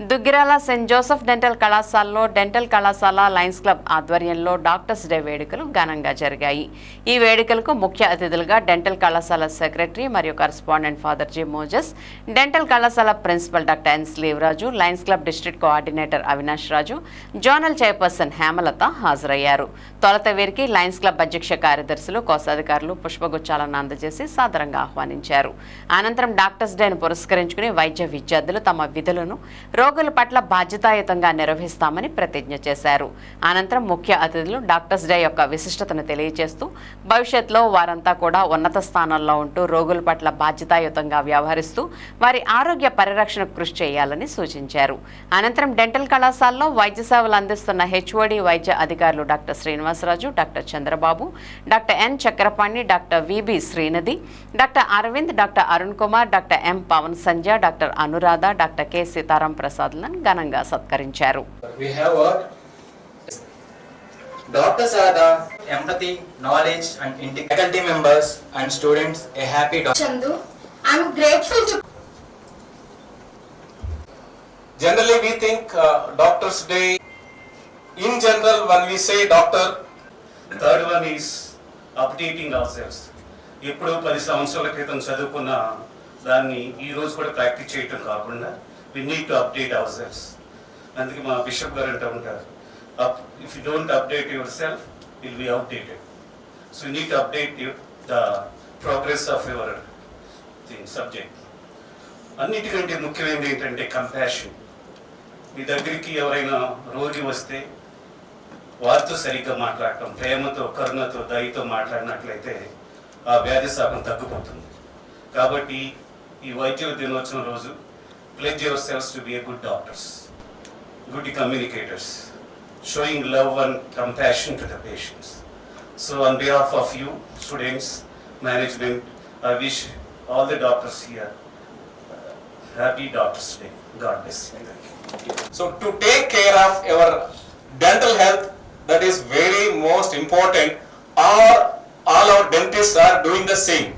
Duggirala saint Joseph dental కళాశాలలో dental కళాశాల Lions club ఆధ్వర్యంలో డాక్టర్స్ డే వేడుకలు ఘనంగా జరిగాయి. ఈ వేడుకలకు ముఖ్య అతిథులుగా డెంటల్ కళాశాల సెక్రటరీ మరియు correspondent father G Moses dental కళాశాల principal doctor N Sleevaraju Lions club district coordinator Avinash Raju zonal chairperson Hemalatha హాజరయ్యారు. తొలత వీరికి లయన్స్ క్లబ్ అధ్యక్ష కార్యదర్శులు కోశాధికారులు పుష్పగుచ్చాలను అందజేసి సాదరంగా ఆహ్వానించారు. అనంతరం డాక్టర్స్ డేను పురస్కరించుకుని వైద్య విద్యార్థులు తమ విధులను రోగుల పట్ల బాధ్యతాయుతంగా నిర్వహిస్తామని ప్రతిజ్ఞ చేశారు. అనంతరం ముఖ్య అతిథులు డాక్టర్స్ డే యొక్క విశిష్టతను తెలియజేస్తూ భవిష్యత్తులో వారంతా కూడా ఉన్నత స్థానంలో ఉంటూ రోగుల పట్ల బాధ్యతాయుతంగా వ్యవహరిస్తూ వారి ఆరోగ్య పరిరక్షణకు కృషి చేయాలని సూచించారు. అనంతరం డెంటల్ కళాశాలలో వైద్య సేవలు అందిస్తున్న హెచ్ఓడి వైద్య అధికారులు doctor Srinivasaraju doctor Chandrababu doctor N Chakrapani doctor VB Srinadhi doctor Aravind doctor Arun Kumar doctor M Pavan Sandhya doctor Anuradha doctor K Sitaram ప్రసాద్లను ఘనంగా సత్కరించారు We have worked. Doctors are the empathy, knowledge, and integ- faculty members and students a happy doctor. Chandu. I'm grateful to Generally, we think uh, Doctor's Day, in general, when we say doctor, third one is updating our cells ఎప్పుడో పది సంవత్సరాల క్రితం చదువుకున్న దాన్ని ఈ రోజు కూడా practice చేయటం కాకుండా we need to update our అందుకే మా బిషప్ గారు అంటూ ఉంటారు if you don't update yourself will be updated so you need to update the progress of your thing subject అన్నిటికంటే ముఖ్యమైనది ఏంటంటే కంపాషన్ మీ దగ్గరికి ఎవరైనా రోగి వస్తే వారితో సరిగ్గా మాట్లాడటం ప్రేమతో కరుణతో దయతో మాట్లాడినట్లయితే ఆ వ్యాధి శాపం తగ్గిపోతుంది. కాబట్టి ఈ వైద్యుల దినోత్సవం రోజు pledge yourselves to be a good doctors, good communicators, showing love and compassion to the patients. So on behalf of you, students, management, I wish all the doctors here uh, happy Doctors Day. God bless you. Thank you. So to take care of our dental health, that is very most important. Our all our dentists are doing the same.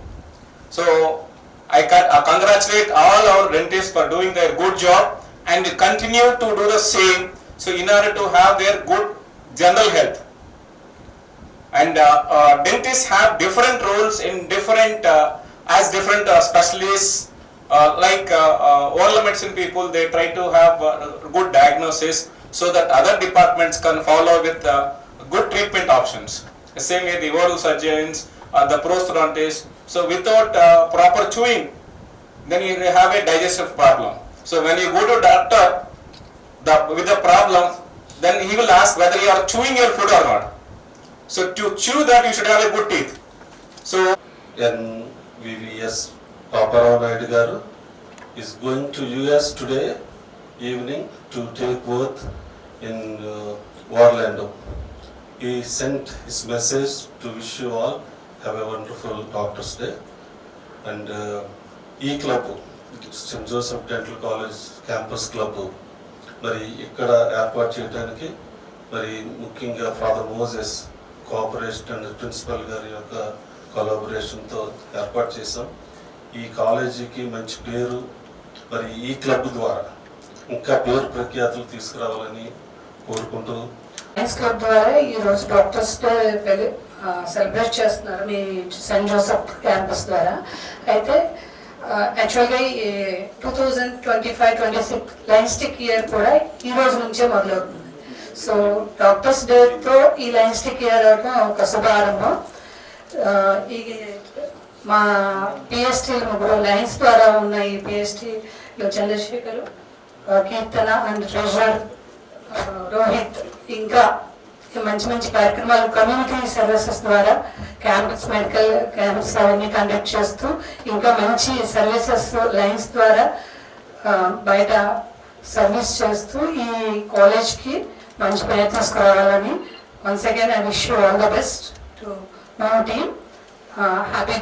So I uh, congratulate all our dentists for doing their good job and continue to do the same. So in order to have their good general health. And uh, uh, dentists have different roles in different, uh, as different uh, specialists. Uh, like uh, uh, oral medicine people, they try to have uh, good diagnosis so that other departments can follow with uh, good treatment options. The same way the oral surgeons, uh, the prosthodontists. So without uh, proper chewing, then you have a digestive problem. So when you go to doctor the, with a problem, then he will ask whether you are chewing your food or not. So to chew that you should have a good teeth. So NVVS Paparao garu is going to US today evening to take oath in uh, Orlando. He sent his message to wish you all have a wonderful doctors day and ఈ club saint Joseph dental college campus club మరి ఇక్కడ ఏర్పాటు చేయడానికి మరి ముఖ్యంగా father Moses cooperation and principal గారి యొక్క కొలాబరేషన్తో ఏర్పాటు చేశాం. ఈ కాలేజీకి మంచి పేరు మరి e ఈ క్లబ్ ద్వారా. ఇంకా పేరు ప్రఖ్యాతులు తీసుకురావాలని కోరుకుంటూ క్లబ్ ద్వారా ఈ రోజు డాక్టర్స్ డే సెలబ్రేట్ చేస్తున్నారు మీ సెయింట్ జోసెఫ్ క్యాంపస్ ద్వారా. అయితే యాక్చువల్గా ఈ two thousand twenty five twenty six lionistic year కూడా ఈ రోజు నుంచే మొదలవుతుంది. సో డాక్టర్స్ డేతో ఈ లైన్స్టిక్ ఇయర్ ఒక శుభారంభం. ఈ మా పిఎస్టీ ముగ్గురు లైన్స్ ద్వారా ఉన్న ఈ పిఎస్టీలో చంద్రశేఖర్ కీర్తన అండ్ ట్రెజర్ రోహిత్ ఇంకా మంచి మంచి కార్యక్రమాలు కమ్యూనిటీ సర్వీసెస్ ద్వారా క్యాంపస్ మెడికల్ క్యాంప్స్ అవన్నీ కండక్ట్ చేస్తూ ఇంకా మంచి సర్వీసెస్ లైన్స్ ద్వారా బయట సర్వీస్ చేస్తూ ఈ కాలేజ్కి మంచి ప్రయత్నం కావాలని once again I wish you all the best to my team happy